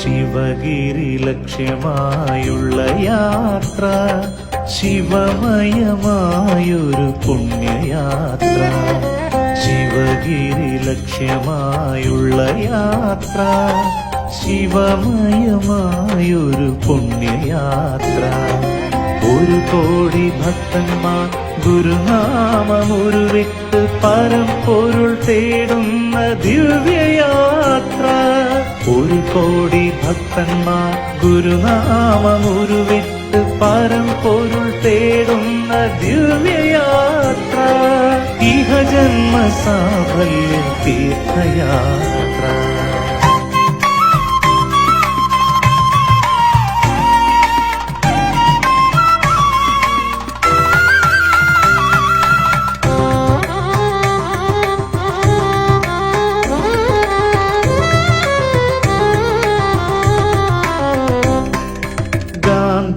ശിവഗിരി ലക്ഷ്യമായുള്ള യാത്ര ശിവമയമായൊരു പുണ്യയാത്ര. ശിവഗിരി ലക്ഷ്യമായുള്ള യാത്ര. ശിവമയമായൊരു പുണ്യയാത്ര. ഒരു കോടി ഭക്തന്മാർ ഗുരുനാമമൊരു വിട്ട് പരമ്പൊരുൾ തേടുന്ന ദിവ്യയാത്ര. ഒരു കോടി ഭക്തന്മാർ ഗുരുനാമമൊരു വിട്ട് പരമ്പൊരുൾ തേടുന്ന ദിവ്യയാത്ര ഇഹ ജന്മ സാഫല്യ തീർത്ഥയാത്ര.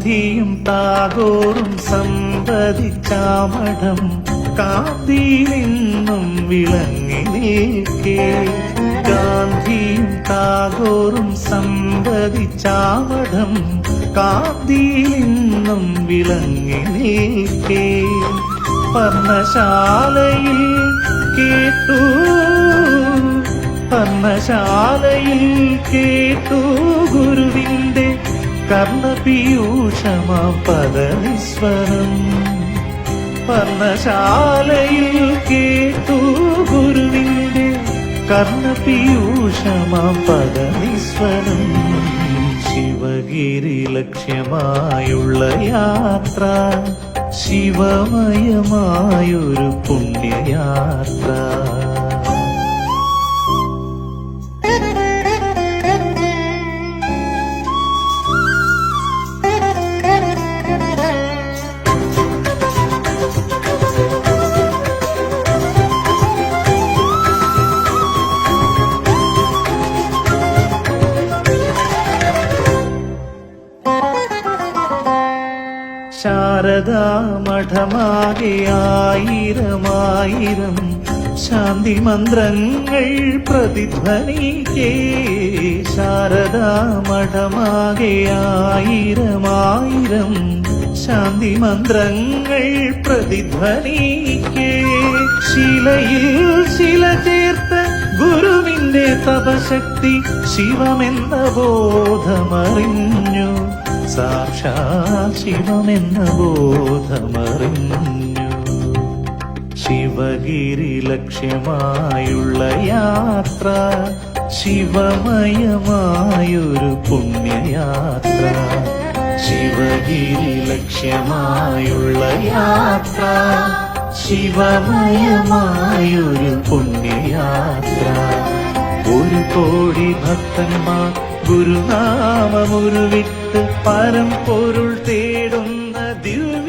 ഗാന്ധിയും ടാഗോറും സമ്പതിച്ചാമഠം കാന്തിയിലെന്നും വിളങ്ങി നിൽക്കേ ഗാന്ധിയും ടാഗോറും സമ്പതിച്ചാമഠം കാന്തിയിലെന്നും വിളങ്ങി നീക്കേ. പർണശാലയിൽ കേട്ടു. പർണശാലയിൽ കേട്ടു ഗുരുവിന്റെ കർണപീയൂഷമാം പദവിസ്വരം. പർണശാലയിൽ കേട്ടു ഗുരുവിന്റെ കർണപീയൂഷമാം ശിവഗിരി ലക്ഷ്യമായുള്ള യാത്ര ശിവമയമായൊരു പുണ്യയാത്ര. ശാരദാ മഠമാകെ ആയിരമായിരം ശാന്തി മന്ത്രങ്ങൾ പ്രതിധ്വനിക്കേ. ശാരദാമഠമാകെയായിരമായിരം ശാന്തി മന്ത്രങ്ങൾ പ്രതിധ്വനിക്കേ. ശിലയിൽ ശില ചേർത്ത ഗുരുവിന്റെ തപശക്തി ശിവമെന്ന ബോധമറിഞ്ഞു. സാക്ഷാ ശിവമെന്ന ബോധമറിഞ്ഞു. ശിവഗിരി ലക്ഷ്യമായുള്ള യാത്ര ശിവമയമായൊരു പുണ്യയാത്ര. ശിവഗിരി ലക്ഷ്യമായുള്ള യാത്ര ശിവമയമായൊരു പുണ്യയാത്ര. ഒരു കോടി ഭക്തന്മാർ ഗുരുനാമമുരുവിട്ട് പരം പൊരുൾ തേടുന്ന ദിവ്യ